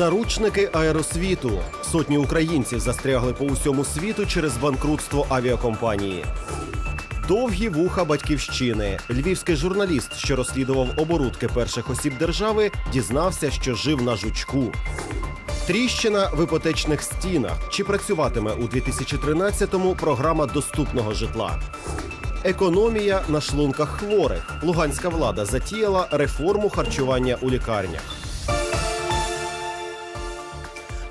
Заручники аеросвіту. Сотні українців застрягли по усьому світу через банкрутство авіакомпанії. Довгі вуха батьківщини. Львівський журналіст, що розслідував оборудки перших осіб держави, дізнався, що жив на жучку. Тріщина в іпотечних стінах. Чи працюватиме у 2013-му програма доступного житла? Економія на шлунках хворих. Луганська влада затіяла реформу харчування у лікарнях.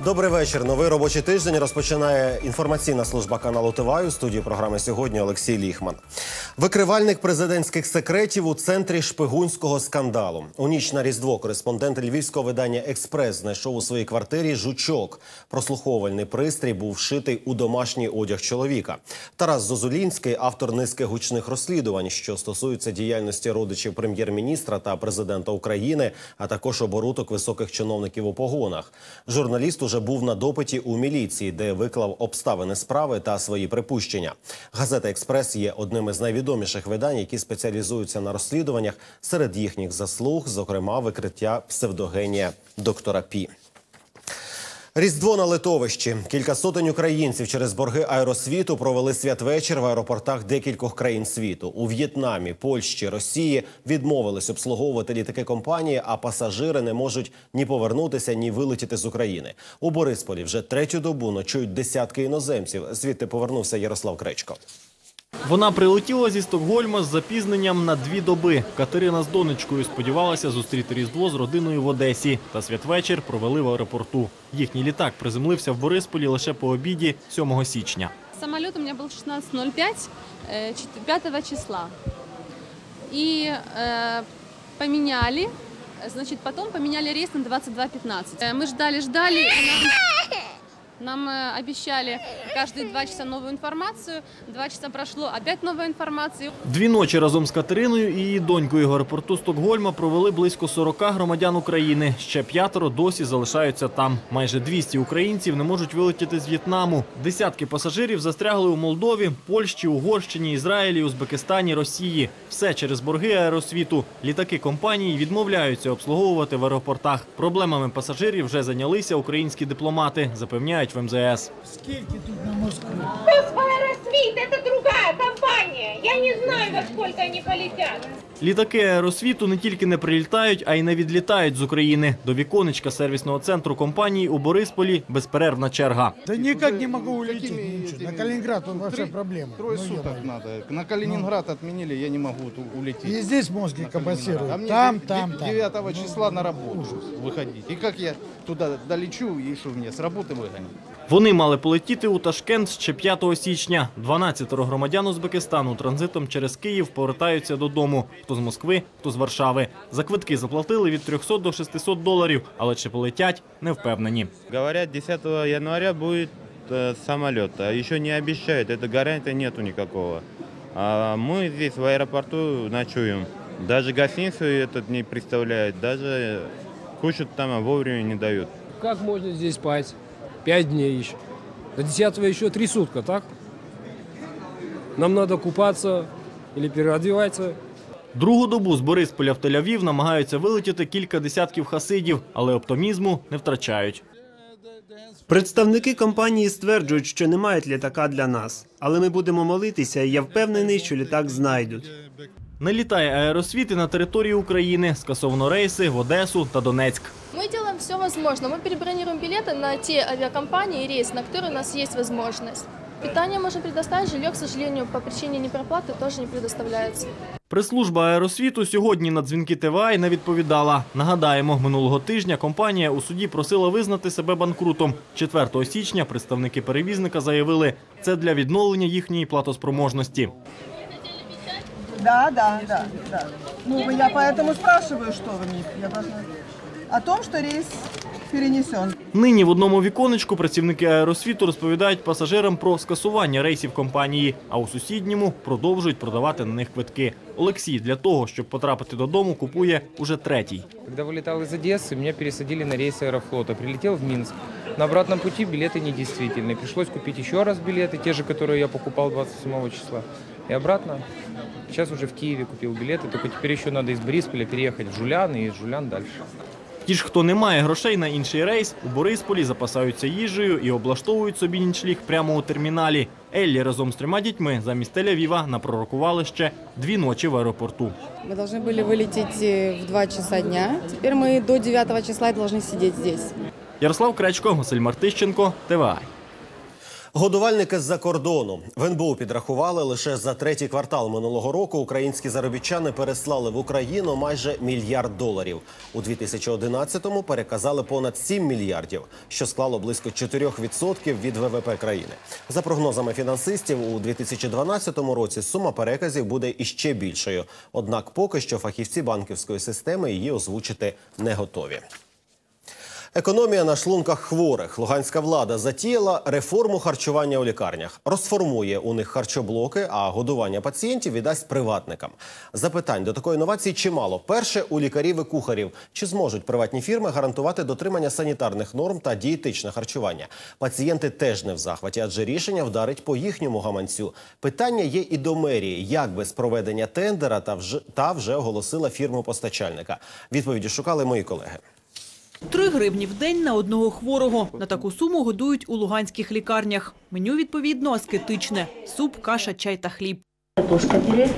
Добрий вечір. Новий робочий тиждень розпочинає інформаційна служба каналу ТВА. У студії програми сьогодні Олексій Ліхман. Викривальник президентських секретів у центрі шпигунського скандалу. У ніч на різдво кореспондент львівського видання Експрес знайшов у своїй квартирі жучок. Прослуховувальний пристрій був вшитий у домашній одяг чоловіка. Тарас Зозулінський, автор низки гучних розслідувань, що стосуються діяльності родичів прем'єр-міністра та президента України, а також оборудок високих чиновників у погонах. Журналіст уже був на допиті у міліції, де виклав обставини справи та свої припущення. Газета Експрес є одним із найвідоміших видань, які спеціалізуються на розслідуваннях. Серед їхніх заслуг, зокрема, викриття псевдогенія доктора Пі. Різдво на литовищі. Кілька сотень українців через борги аеросвіту провели святвечір в аеропортах декількох країн світу. У В'єтнамі, Польщі, Росії відмовились обслуговувати літаки компанії, а пасажири не можуть ні повернутися, ні вилетіти з України. У Борисполі вже третю добу ночують десятки іноземців. Звідти повернувся Ярослав Кречко. Вона прилетіла зі Стокгольма з запізненням на дві доби. Катерина з донечкою сподівалася зустріти Різдво з родиною в Одесі. Та святвечір провели в аеропорту. Їхній літак приземлився в Борисполі лише по обіді 7 січня. Самолет у меня был 16.05 э, чет- 5 числа. И э, поменяли, значит, потом поменяли рейс на 22.15. Э, Мы ждали, ждали, и нам, э, обещали каждые два часа новую информацию. Два часа прошло, опять новая информация. Дві ночі разом з Катериною і її донькою в аеропорту Стокгольма провели близько 40 громадян України. Ще п'ятеро досі залишаються там. Майже 200 українців не можуть вилетіти з В'єтнаму. Десятки пасажирів застрягли у Молдові, Польщі, Угорщині, Ізраїлі, Узбекистані, Росії. Все через борги аеросвіту. Літаки компанії відмовляються обслуговувати в аеропортах. Проблемами пасажирів вже зайнялися українські дипломати, запевняють МЗС. Аэросвит, это другая компания. Я не знаю, во сколько они полетят. Літаки аеросвіту не тільки не прилітають, а й не відлітають з України. До віконечка сервісного центру компанії у Борисполі безперервна черга. Да никак не могу улететь. ничего. На Калининград он вообще проблема. Трое Ну, суток ё-моё. надо. На Калининград отменили, я не могу ту- улететь. И здесь мозги на Калининград. компенсируют. А мне Там, де- там, де- там. 9 числа на работу выходить. И как я туда долечу, и что мне с работы выгонят? Вони мали полетіти у Ташкент ще 5 січня. 12 громадян Узбекистану транзитом через Київ повертаються додому. Хто з Москви, хто з Варшави. За квитки заплатили від 300 до 600 доларів, але чи полетять, не впевнені. Говорять, 10 января буде е, самоліт. Ще не обіцяють, це гарантії нету ніякого. А ми тут в аеропорту ночуємо. Навіть гостиницю этот не представляють, навіть кучу там вовремя не дають. Як можна тут спати? 5 дней еще. До 10 еще 3 сутка, так? Нам надо купаться или переодеваться. Другу добу з Борисполя в Тель-Авів намагаються вилетіти кілька десятків хасидів, але оптимізму не втрачають. Представники компанії стверджують, що не мають літака для нас, але ми будемо молитися, і я впевнений, що літак знайдуть. Не літає аеросвіт і на території України. Скасовано рейси в Одесу та Донецьк. Мы делаем все возможное. Мы перебронируем билеты на те авиакомпании и рейсы, на которые у нас есть возможность. Питание можем предоставить, жилье, к сожалению, по причине непроплаты тоже не предоставляется. Прес-служба аеросвіту сьогодні на дзвінки ТВА й не відповідала. Нагадаємо, минулого тижня компанія у суді просила визнати себе банкрутом. 4 січня представники перевізника заявили, це для відновлення їхньої платоспроможності. Да, да, да, да. Ну, я поэтому спрашиваю, что вы мне. Я должна... О том, что рейс перенесен. Нині в одному віконечку працівники аеросвіту розповідають пасажирам про скасування рейсів компанії, а у сусідньому продовжують продавати на них квитки. Олексій для того, щоб потрапити додому, купує уже третій. Когда вылетал из Одессы, меня пересадили на рейс Аэрофлота. Прилетел в Минск. На обратном пути билеты недействительны. Пришлось купить еще раз билеты, те же, которые я покупал 27 числа. И обратно. Сейчас уже в Киеве купил билеты, только теперь еще надо из Борисполя переехать в Жулян и из Жулян дальше. Ті ж, хто не має грошей на інший рейс, у Борисполі запасаються їжею і облаштовують собі нічліг прямо у терміналі. Еллі разом з трьома дітьми замість Тель-Авіва напророкували ще дві ночі в аеропорту. Мы должны были вылететь э, в 2 часа дня. Теперь мы до 9 числа должны сидеть здесь. Ярослав Кречко, Василь Мартищенко, ТВА. Годувальники з-за кордону в НБУ підрахували лише за третій квартал минулого року. Українські заробітчани переслали в Україну майже мільярд доларів. У 2011-му переказали понад 7 мільярдів, що склало близько 4% від ВВП країни. За прогнозами фінансистів, у 2012 році сума переказів буде іще більшою. Однак, поки що фахівці банківської системи її озвучити не готові. Економія на шлунках хворих. Луганська влада затіяла реформу харчування у лікарнях. Розформує у них харчоблоки, а годування пацієнтів віддасть приватникам. Запитань до такої інновації чимало. Перше у лікарів і кухарів. Чи зможуть приватні фірми гарантувати дотримання санітарних норм та дієтичне харчування? Пацієнти теж не в захваті, адже рішення вдарить по їхньому гаманцю. Питання є і до мерії, як без проведення тендера та вже, та вже оголосила фірму постачальника. Відповіді шукали мої колеги. Три гривні в день на одного хворого. На таку суму годують у луганських лікарнях. Меню, відповідно, аскетичне – суп, каша, чай та хліб. Картошка пюре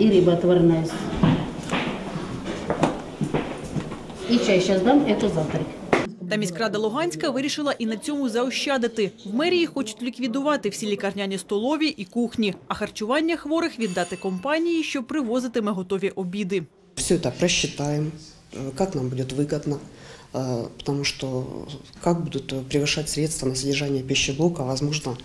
и рыба отварная. И чай сейчас дам, это завтрак. Та міськрада Луганська вирішила і на цьому заощадити. В мерії хочуть ліквідувати всі лікарняні столові і кухні, а харчування хворих віддати компанії, що привозитиме готові обіди. Все это просчитаем, э, как нам будет выгодно, э, потому что как будут э, превышать средства на содержание пищеблока, возможно,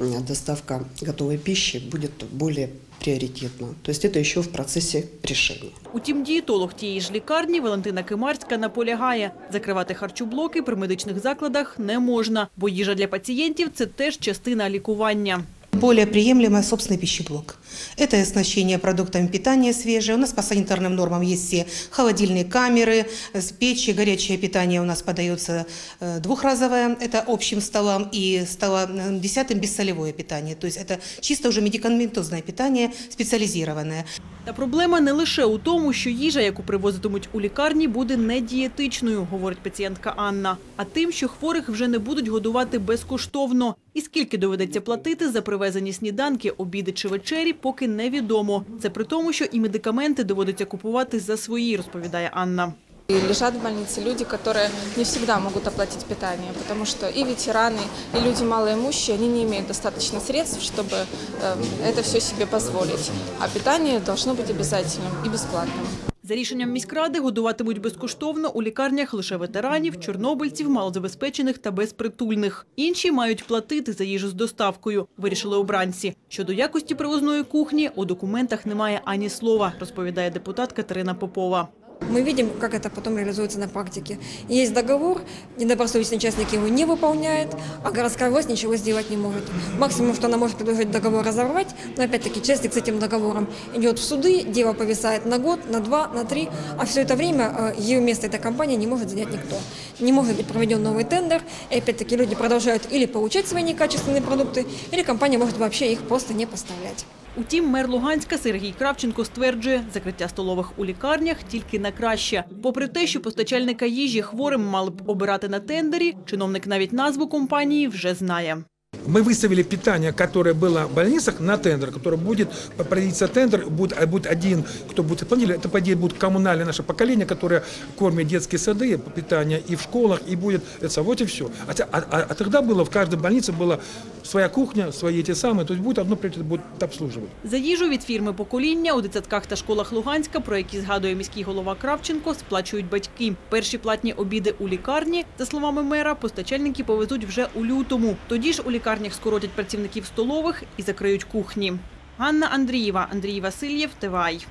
м, доставка готовой пищи будет более приоритетна. То есть это еще в процессе решения. Утім, дієтолог тієї ж лікарні Валентина Кимарська наполягає. Закривати харчоблоки при медичних закладах не можна, бо їжа для пацієнтів – це теж частина лікування. Более приемлемый собственный пищеблок. Это и оснащение продуктами питания свежее. У нас по санитарным нормам есть все холодильные камеры, с печи, горячее питание у нас подается э, двухразовое, это общим столом, и столом э, десятым бессолевое питание. То есть это чисто уже медикаментозное питание, специализированное. Та проблема не лише у тому, що їжа, яку привозитимуть у лікарні, буде недієтичною, говорить пацієнтка Анна, а тим, що хворих вже не будуть годувати безкоштовно. І скільки доведеться платити за привезені сніданки, обіди чи вечері, поки невідомо. Це при тому, що і медикаменти доводиться купувати за свої, розповідає Анна. И лежат в больнице люди, которые не всегда могут оплатить питание, потому что и ветераны, и люди малоимущие, они не имеют достаточно средств, чтобы э, это все себе позволить. А питание должно быть обязательным и бесплатным. За рішенням міськради годуватимуть безкоштовно у лікарнях лише ветеранів, чорнобильців, малозабезпечених та безпритульних. Інші мають платити за їжу з доставкою, вирішили обранці. Щодо якості привозної кухні, у документах немає ані слова, розповідає депутат Катерина Попова. Мы видим, как это потом реализуется на практике. Есть договор, недобросовестный участник его не выполняет, а городская власть ничего сделать не может. Максимум, что она может предложить договор разорвать, но опять-таки участник с этим договором идет в суды, дело повисает на год, на два, на три, а все это время э, ее место этой компании не может занять никто. Не может быть проведен новый тендер, и опять-таки люди продолжают или получать свои некачественные продукты, или компания может вообще их просто не поставлять. Утім, мер Луганська Сергій Кравченко стверджує, закриття столових у лікарнях тільки на краще. Попри те, що постачальника їжі хворим мали б обирати на тендері, чиновник навіть назву компанії вже знає. Мы выставили питание, которое было в больницах, на тендер, который будет проводиться тендер, будет, будет один, кто будет исполнитель, это, по идее, будет коммунальное наше поколение, которое кормит детские сады, питание и в школах, и будет, это вот и все. А, те- а- а- а тогда было, в каждой больнице была своя кухня, свои эти самые, то есть будет одно предприятие, будет обслуживать. За їжу від фірми «Покоління» у дитсадках та школах Луганська, про які згадує міський голова Кравченко, сплачують батьки. Перші платні обіди у лікарні, за словами мера, постачальники повезуть вже у лютому. Тоді ж у лікарнях скоротять працівників столових і закриють кухні. Ганна Андрієва, Андрій Васильєв, ТВАЙ.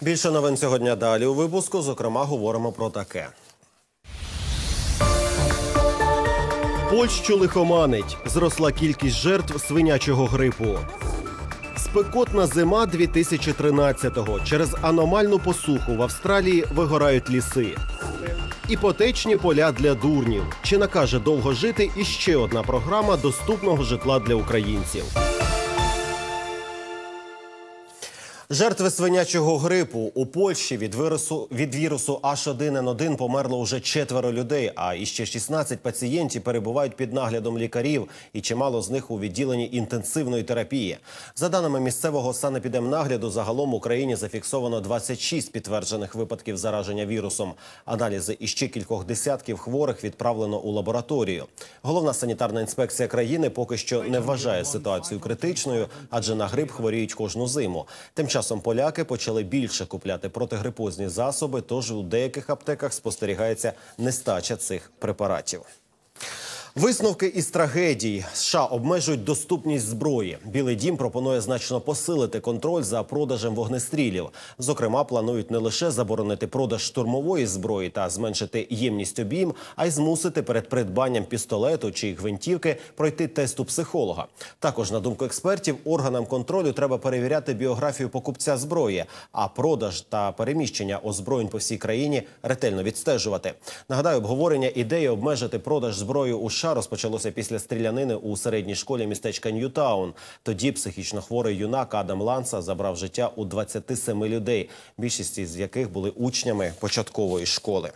Більше новин сьогодні далі у випуску. Зокрема, говоримо про таке. Польщу лихоманить. Зросла кількість жертв свинячого грипу. Спекотна зима 2013-го. Через аномальну посуху в Австралії вигорають ліси. Іпотечні поля для дурнів. Чи накаже довго жити і ще одна програма доступного житла для українців. Жертви свинячого грипу у Польщі від вірусу від вірусу H1N1 померло уже четверо людей. А іще 16 пацієнтів перебувають під наглядом лікарів, і чимало з них у відділенні інтенсивної терапії. За даними місцевого санепідемнагляду, загалом в Україні зафіксовано 26 підтверджених випадків зараження вірусом. Аналізи іще кількох десятків хворих відправлено у лабораторію. Головна санітарна інспекція країни поки що не вважає ситуацію критичною, адже на грип хворіють кожну зиму. Тим часом поляки почали більше купляти протигрипозні засоби, тож у деяких аптеках спостерігається нестача цих препаратів. Висновки із трагедій США обмежують доступність зброї. Білий дім пропонує значно посилити контроль за продажем вогнестрілів. Зокрема, планують не лише заборонити продаж штурмової зброї та зменшити ємність обійм, а й змусити перед придбанням пістолету чи гвинтівки пройти тест у психолога. Також, на думку експертів, органам контролю треба перевіряти біографію покупця зброї, а продаж та переміщення озброєнь по всій країні ретельно відстежувати. Нагадаю, обговорення ідеї обмежити продаж зброї у США розпочалося після стрілянини у середній школі містечка Ньютаун. Тоді психічно хворий юнак Адам Ланса забрав життя у 27 людей, більшість з яких були учнями початкової школи.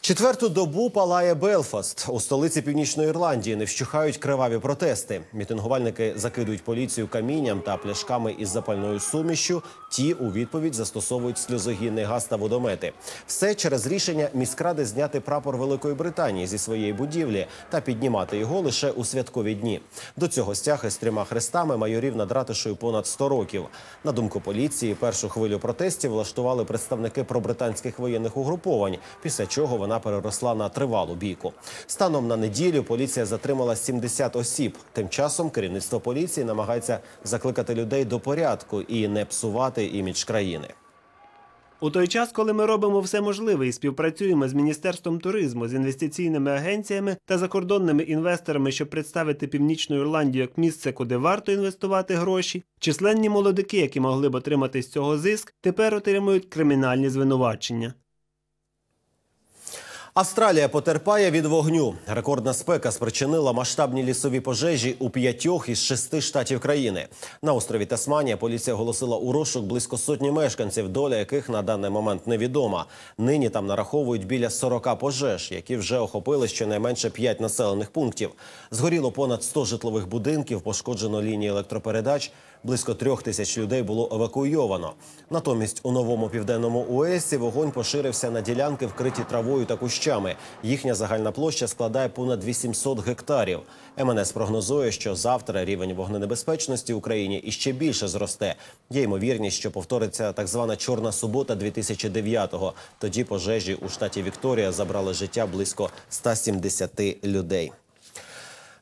Четверту добу палає Белфаст у столиці Північної Ірландії. Не вщухають криваві протести. Мітингувальники закидують поліцію камінням та пляшками із запальною сумішю. Ті у відповідь застосовують сльозогінний газ та водомети. Все через рішення міськради зняти прапор Великої Британії зі своєї будівлі та піднімати його лише у святкові дні. До цього стяги з трьома хрестами майорів над ратишою понад 100 років. На думку поліції, першу хвилю протестів влаштували представники пробританських воєнних угруповань, після чого вона переросла на тривалу бійку. Станом на неділю поліція затримала 70 осіб. Тим часом керівництво поліції намагається закликати людей до порядку і не псувати імідж країни. У той час, коли ми робимо все можливе і співпрацюємо з міністерством туризму, з інвестиційними агенціями та закордонними інвесторами, щоб представити північну Ірландію як місце, куди варто інвестувати гроші, численні молодики, які могли б отримати з цього зиск, тепер отримують кримінальні звинувачення. Австралія потерпає від вогню. Рекордна спека спричинила масштабні лісові пожежі у п'ятьох із шести штатів країни. На острові Тасманія поліція оголосила у розшук близько сотні мешканців, доля яких на даний момент невідома. Нині там нараховують біля 40 пожеж, які вже охопили щонайменше 5 населених пунктів. Згоріло понад 100 житлових будинків, пошкоджено лінії електропередач. Близько трьох тисяч людей було евакуйовано. Натомість у новому південному Уесті вогонь поширився на ділянки, вкриті травою та кущами. Їхня загальна площа складає понад 800 гектарів. МНС прогнозує, що завтра рівень вогненебезпечності в Україні іще більше зросте. Є ймовірність, що повториться так звана чорна субота 2009-го. Тоді пожежі у штаті Вікторія забрали життя близько 170 людей.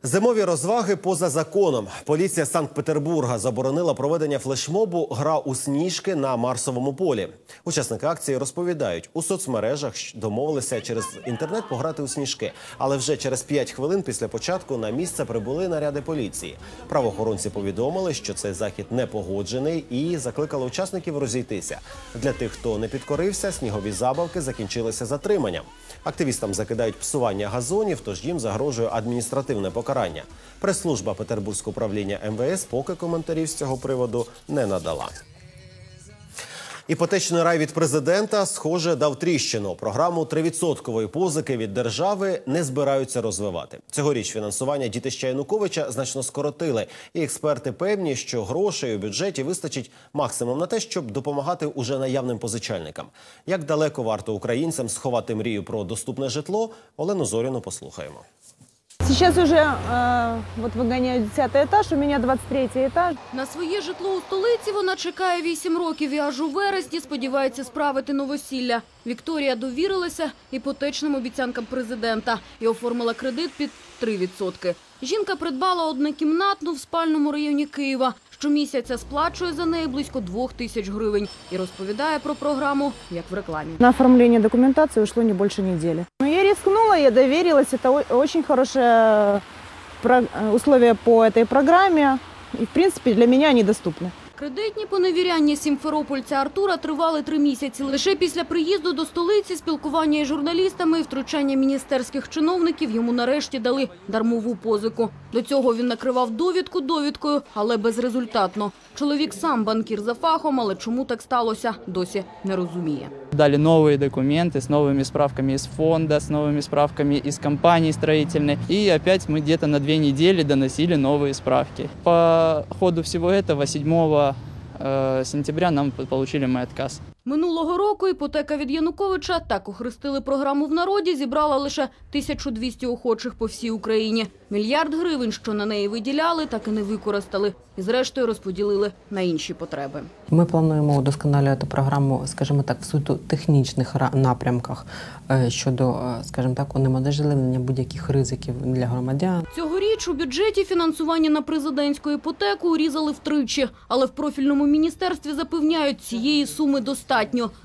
Зимові розваги поза законом. Поліція Санкт-Петербурга заборонила проведення флешмобу Гра у сніжки на Марсовому полі. Учасники акції розповідають, у соцмережах домовилися через інтернет пограти у сніжки, але вже через 5 хвилин після початку на місце прибули наряди поліції. Правоохоронці повідомили, що цей захід не погоджений і закликали учасників розійтися. Для тих, хто не підкорився, снігові забавки закінчилися затриманням. Активістам закидають псування газонів, тож їм загрожує адміністративне покарання. Прес-служба Петербурзького управління МВС поки коментарів з цього приводу не надала. Іпотечний рай від президента, схоже, дав тріщину. Програму 3% позики від держави не збираються розвивати. Цьогоріч фінансування дітища Януковича значно скоротили, і експерти певні, що грошей у бюджеті вистачить максимум на те, щоб допомагати уже наявним позичальникам. Як далеко варто українцям сховати мрію про доступне житло? Олену Зоріну послухаємо. Сейчас уже э, вот выгоняют 10 этаж, у меня 23 этаж. На своє житло у столиці вона чекає 8 років і аж у вересні сподівається справити новосілля. Вікторія довірилася іпотечним обіцянкам президента і оформила кредит під 3%. Жінка придбала однокімнатну в спальному районі Києва. Щомісяця сплачує за неї близько 2 тисяч гривень і розповідає про програму, як в рекламі. На оформление документации ушло не больше недели. Но я рискнула, я доверилась. Это о- очень хорошее про- э, условия по этой программе. И, в принципе, для меня они доступны. Кредитні поневіряння сімферопольця Артура тривали три місяці. Лише після приїзду до столиці, спілкування із журналістами і втручання міністерських чиновників йому нарешті дали дармову позику. До цього він накривав довідку довідкою, але безрезультатно. Чоловік сам банкір за фахом, але чому так сталося, досі не розуміє. Дали новые документы с новыми справками из фонда, с новыми справками из компании строительной. И опять мы где-то на две недели доносили новые справки. По ходу всего этого 7 э, сентября нам получили мы отказ. Минулого року іпотека від Януковича, так охрестили програму в народі, зібрала лише 1200 охочих по всій Україні. Мільярд гривень, що на неї виділяли, так і не використали. І зрештою розподілили на інші потреби. Ми плануємо удосконалювати програму, скажімо так, в суто технічних напрямках е, щодо, е, скажімо так, унеможливлення будь-яких ризиків для громадян. Цьогоріч у бюджеті фінансування на президентську іпотеку урізали втричі, але в профільному міністерстві запевняють, цієї суми достатньо.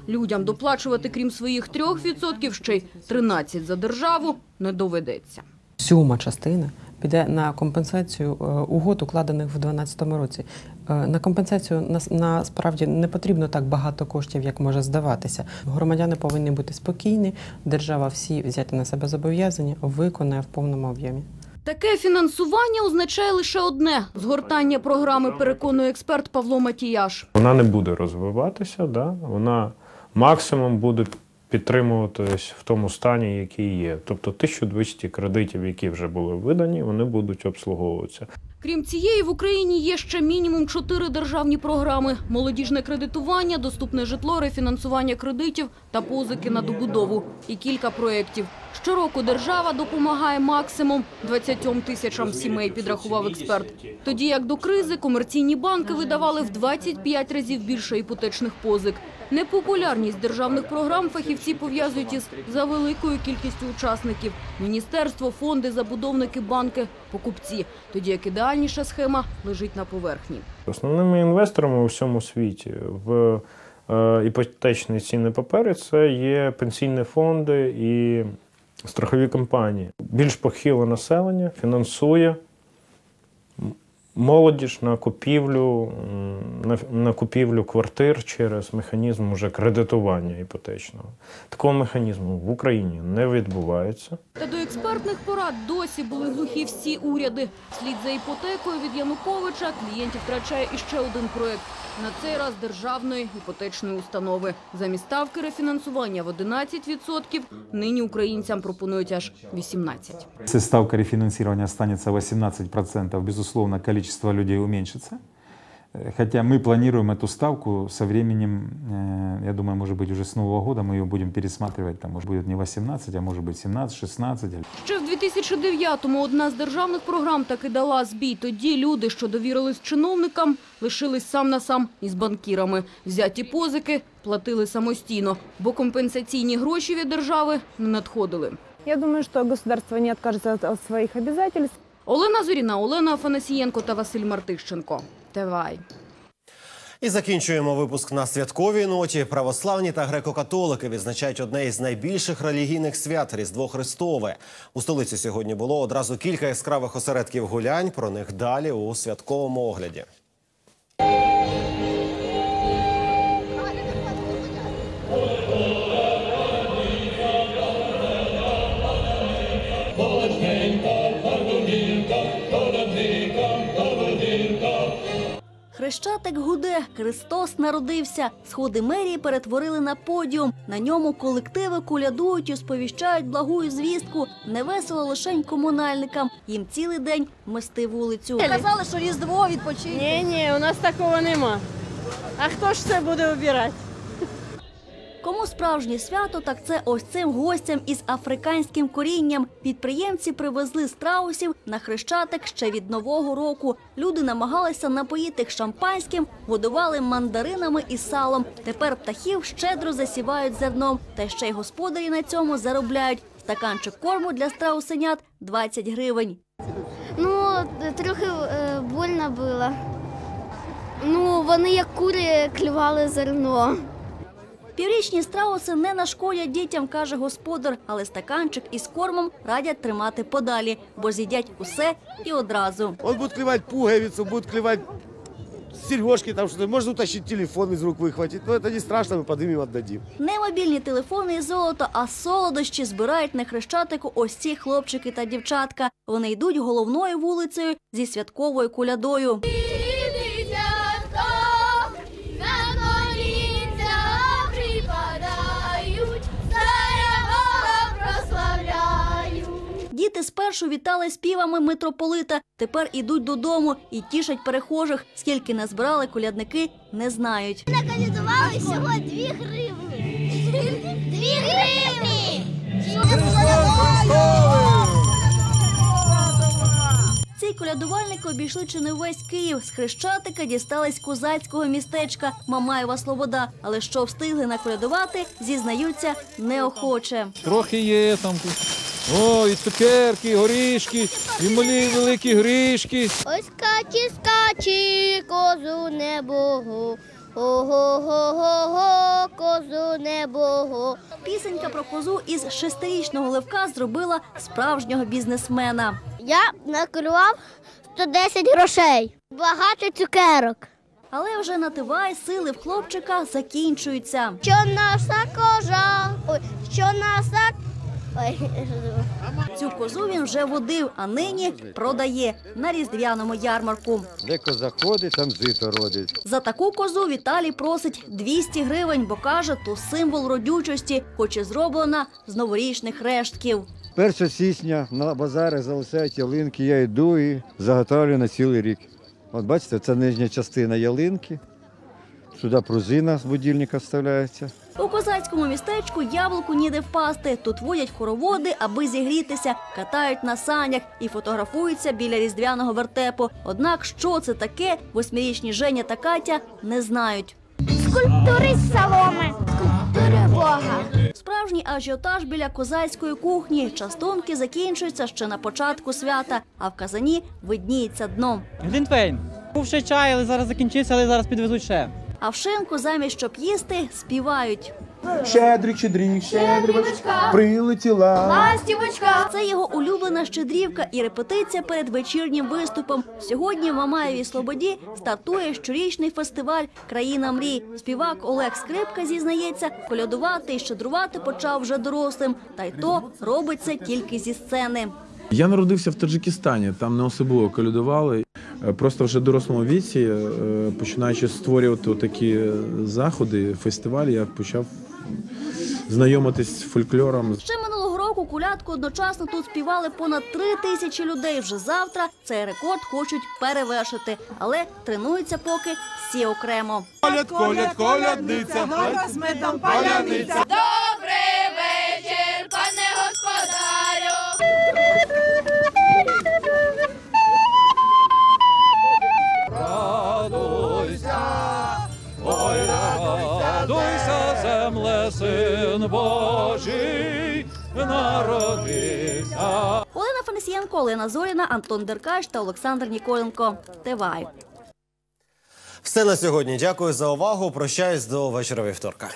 Людям доплачувати, крім своїх 3%, ще й 13 за державу не доведеться. Сьома частина піде на компенсацію е, угод, укладених в 2012 році. Е, На компенсацію нас- насправді не потрібно так багато коштів, як може здаватися. Громадяни повинні бути спокійні, держава всі взяти на себе зобов'язання, виконає в повному об'ємі. Таке фінансування означає лише одне – згортання програми, переконує експерт Павло Матіяш. Вона не буде розвиватися, да? вона максимум буде підтримуватись в тому стані, який є. Тобто 1200 кредитів, які вже були видані, вони будуть обслуговуватися. Крім цієї, в Україні є ще мінімум чотири державні програми – молодіжне кредитування, доступне житло, рефінансування кредитів та позики на добудову. І кілька проєктів. Щороку держава допомагає максимум 20 тисячам сімей, підрахував експерт. Тоді як до кризи комерційні банки видавали в 25 разів більше іпотечних позик. Непопулярність державних програм фахівці пов'язують із завеликою кількістю учасників. Міністерство, фонди, забудовники, банки, покупці. Тоді як ідеальніша схема лежить на поверхні. Основними інвесторами у всьому світі в е, іпотечні цінні папери це є пенсійні фонди і страхові компанії. Більш похиле населення фінансує молодіж на купівлю, на, на купівлю квартир через механізм уже кредитування іпотечного. Такого механізму в Україні не відбувається. Та до експертних порад досі були глухі всі уряди. Слід за іпотекою від Януковича клієнтів втрачає іще один проект. На цей раз державної іпотечної установи. Замість ставки рефінансування в 11%, нині українцям пропонують аж 18%. Если ставка рефінансування станеться 18%, безусловно, кількість людей уменьшится. Э, Хотя мы планируем эту ставку со временем, э, я думаю, может быть, уже с Нового года мы ее будем пересматривать. Там может будет не 18, а может быть 17, 16. Ще в 2009-му одна з державних програм таки дала збій. Тоді люди, що довірились чиновникам, лишились сам на сам із банкірами. Взяті позики платили самостійно, бо компенсаційні гроші від держави не надходили. Я думаю, что государство не откажется от, от своих обязательств. Олена Зоріна, Олена Афанасієнко та Василь Мартищенко. ТВАЙ. І закінчуємо випуск на святковій ноті. Православні та греко-католики відзначають одне із найбільших релігійних свят Різдво Христове. У столиці сьогодні було одразу кілька яскравих осередків гулянь. Про них далі у святковому огляді. Хрещатик гуде, Христос народився. Сходи мерії перетворили на подіум. На ньому колективи колядують і сповіщають благую звістку. Невесело лишень комунальникам. Їм цілий день мести вулицю. Казали, що Різдво відпочинку. Ні, ні, у нас такого нема. А хто ж це буде обирати? Кому справжнє свято, так це ось цим гостям із африканським корінням. Підприємці привезли страусів на хрещатик ще від нового року. Люди намагалися напоїти їх шампанським, годували мандаринами і салом. Тепер птахів щедро засівають зерном. Та ще й господарі на цьому заробляють. Стаканчик корму для страусенят 20 гривень. Ну, трохи е, больно було. Ну, вони як кури клювали зерно. Піврічні страуси не нашкодять дітям, каже господар, але стаканчик із кормом радять тримати подалі, бо з'їдять усе і одразу. Он будет клевать пуговицу, будет клевать сережки там что-то, можно утащить телефон из рук выхватить. Но это не страшно, мы поднимем, отдадим. Не мобільні телефони і золото, а солодощі збирають на хрещатику ось ці хлопчики та дівчатка. Вони йдуть головною вулицею зі святковою кулядою. Діти спершу вітали співами митрополита, тепер ідуть додому і тішать перехожих. Скільки назбирали колядники, не знають. Накалідували всього 2 гривні. 2 гривні! Ці колядувальники обійшли чи не весь Київ. З Хрещатика дістались козацького містечка Мамаєва Слобода. Але що встигли наколядувати, зізнаються неохоче. Трохи є там. О, і цукерки, і горішки, і малі великі гришки. Ось скачі, скачі, козу небогу. Ого-го-го-го, козу небогу. Пісенька про козу із шестирічного Левка зробила справжнього бізнесмена. Я наколював 110 грошей. Багато цукерок. Але вже нативай сили в хлопчика закінчуються. Що наша кожа, ой, що наша... Цю козу він вже водив, а нині продає на різдвяному ярмарку. Де коза ходить, там жито родить. За таку козу Віталій просить 200 гривень, бо каже, то символ родючості, хоч і зроблена з новорічних рештків. 1 січня на базарах залишають ялинки, я йду і заготовлю на цілий рік. От бачите, це нижня частина ялинки. Сюди пружина з будильника вставляється. У козацькому містечку яблуку ніде впасти. Тут водять хороводи, аби зігрітися, катають на санях і фотографуються біля різдвяного вертепу. Однак, що це таке, восьмирічні Женя та Катя не знають. Скульптури з соломи, скульптури Бога. Справжній ажіотаж біля козацької кухні. Частунки закінчуються ще на початку свята, а в казані видніється дно. Глінтвейн. Був ще чай, але зараз закінчився, але зараз підвезуть ще. А в шинку замість щоб їсти, співають. Щедрик, щедрик, щедрівочка, прилетіла. Ластівочка. Це його улюблена щедрівка і репетиція перед вечірнім виступом. Сьогодні в Мамаєвій Слободі стартує щорічний фестиваль Країна мрій. Співак Олег Скрипка зізнається, колядувати і щедрувати почав вже дорослим, та й то робить це тільки зі сцени. Я народився в Таджикистані, там не особливо колядували. Е, Просто вже в дорослому віці, е, починаючи створювати такі заходи, фестивалі, я почав знайомитись з фольклором. Ще минулого року кулядку одночасно тут співали понад три тисячі людей. Вже завтра цей рекорд хочуть перевершити, але тренуються поки всі окремо. Коляд, коляд, колядниця, Гора з медом паляниця. Олена Фанасієнко, Олена Зоріна, Антон Деркач та Олександр Ніколенко. Тивай. Все на сьогодні. Дякую за увагу. Прощаюсь до вечора вівторка.